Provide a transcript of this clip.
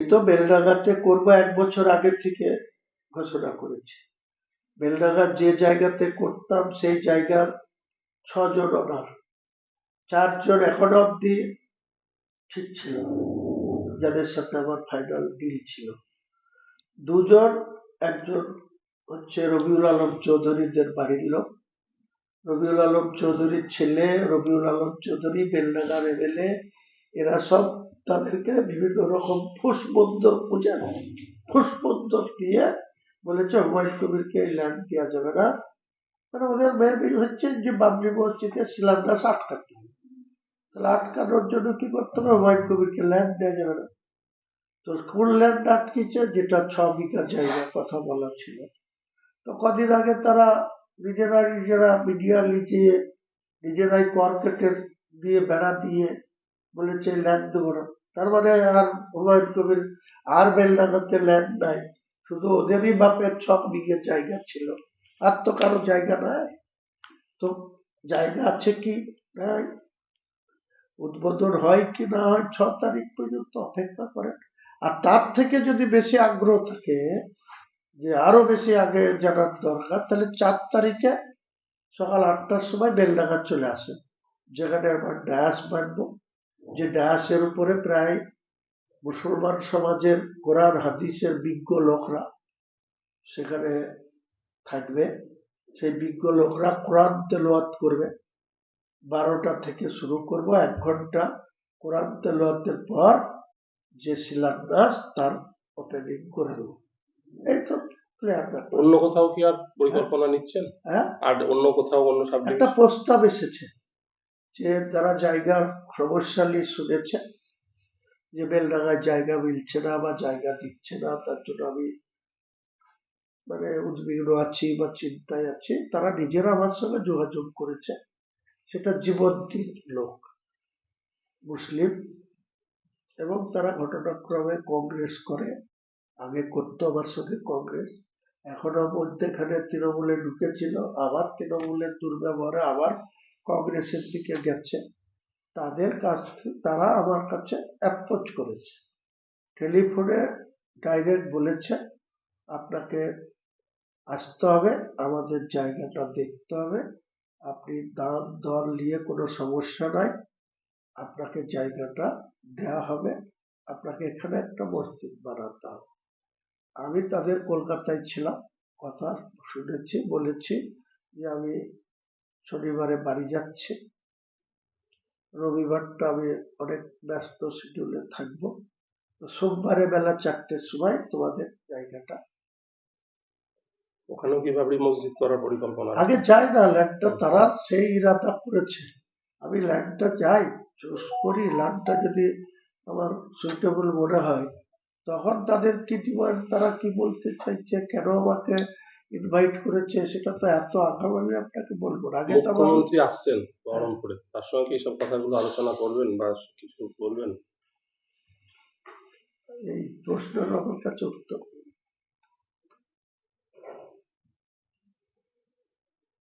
তো বেলডাঙ্গাতে করব এক বছর আগে থেকে ঘোষণা করেছি। বেলডাঙ্গার যে জায়গাতে করতাম, সেই জায়গার ছজন অনার চারজন এখনও অব্দি ঠিক ছিল যাদের সাথে আমার ফাইনাল ডিল ছিল। দুজন, একজন হচ্ছে রবিউল আলম চৌধুরীদের বাড়ির লোক। রবিউল আলম চৌধুরীর ছেলে, রবিউল আলম চৌধুরী, বেলডাঙ্গার এমএলএ এরা সব তাদেরকে বিভিন্ন রকম ফুসবন্দর পূজা ফুসবন্দর দিয়ে বলেছে, হুমায়ুন কবিরকে এই ল্যান্ড দেওয়া যাবে না। মানে ওদের মেন হচ্ছে যে বাবরি মসজিদে শিলান্যাস আটকাতে হবে। তাহলে আটকানোর জন্য কি করতে হবে? হুমায়ুন কবিরকে ল্যান্ড দেওয়া যাবে না। তো কোন ল্যান্ড আটকেছে? যেটা ছ বিঘা জায়গা কথা বলা ছিল। তো কদিন আগে তারা নিজেরা নিজেরা মিডিয়া লিচিয়ে নিজেরাই কর্কেটের দিয়ে বেড়া দিয়ে বলেছে ল্যান্ড দেবো না। তার মানে আর হুমায়ুন কবির আর বেলডাঙ্গাতে ল্যান্ড নাই। শুধু ওদেরই বাপের ছ বিঘে জায়গা ছিল। আর তো কারও জায়গা নাই। তো জায়গা আছে কি নাই? উদ্বোধন হয় কি না হয় ছ তারিখ পর্যন্ত অপেক্ষা করেন। আর তার থেকে যদি বেশি আগ্রহ থাকে, যে আরও বেশি আগে জানার দরকার, তাহলে চার তারিখে সকাল আটটার সময় বেলডাঙ্গা চলে আসে। যেখানে আমার ডায়াস বানবো যে ডায়াসের উপরে প্রায় মুসলমান সমাজের কোরআন হাদিসের বিজ্ঞ লোকরা সেখানে থাকবে। সেই বিজ্ঞ লোকরা কোরআন তেলোয়াত করবে। বারোটা থেকে শুরু করব এক ঘণ্টা কোরআন তেলোয়াতের পর যে শিলান্যাস তার ওপেনিং করে দেবো। এই তো অন্য কোথাও কি আর পরিকল্পনা নিচ্ছেন? হ্যাঁ? আর অন্য কোথাও অন্য সাবজেক্ট একটা প্রস্তাব এসেছে। যে তারা জায়গার সমস্যা নিয়ে শুনেছে, যে বেলডাঙ্গায় জায়গা মিলছে না বা জায়গা দিচ্ছে না, তার জন্য আমি মানে উদ্বিগ্ন আছি বা চিন্তায় আছি। তারা নিজেরা আমার সঙ্গে যোগাযোগ করেছে। সেটা জীবন্তী লোক, মুসলিম, এবং তারা ঘটনাক্রমে কংগ্রেস করে। আগে করতো আমার সঙ্গে কংগ্রেস। এখনও মধ্যেখানে তৃণমূলে ঢুকেছিল, আবার তৃণমূলের দুর্ব্যবহারে, আবার কংগ্রেসের দিকে গেছে, তাদের কাছ তারা আমার কাছে অ্যাপ্রোচ করেছে। টেলিফোনে ডাইরেক্ট বলেছে, আপনাকে আসতে হবে, আমাদের জায়গাটা দেখতে হবে, আপনি দাম, দর নিয়ে কোনো সমস্যা নাই, আপনাকে জায়গাটা দেয়া হবে, আপনাকে এখানে একটা মসজিদ বানাতে হবে। আমি তাদের কলকাতায় ছিলাম, কথা শুনেছি, বলেছি যে আমি শনিবারে বাড়ি যাচ্ছি। রবিবারটা আমি অনেক ব্যস্ত শিডিউলে থাকব। সোমবারে বেলা চারটের সময় তোমাদের জায়গাটা। ওখানেও কি মসজিদ করার পরিকল্পনা আগে যাই না ল্যান্ডটা তারা সেই ইরাদা করেছে। আমি ল্যান্ডটা যাই চুজ করি। ল্যান্ডটা যদি আমার সুইটেবল মনে হয় তখন তাদের কি ডিমান্ড তারা কি বলতে চাইছে কেন আমাকে ইনভাইট করেছে সেটা তো এত আগাম আমি আপনাকে বলব আগে মুখ্যমন্ত্রী আসছেন বহরমপুরে তার সঙ্গে এই সব কথাগুলো আলোচনা করবেন বা কিছু বলবেন এই প্রশ্নের আমার কাছে উত্তর।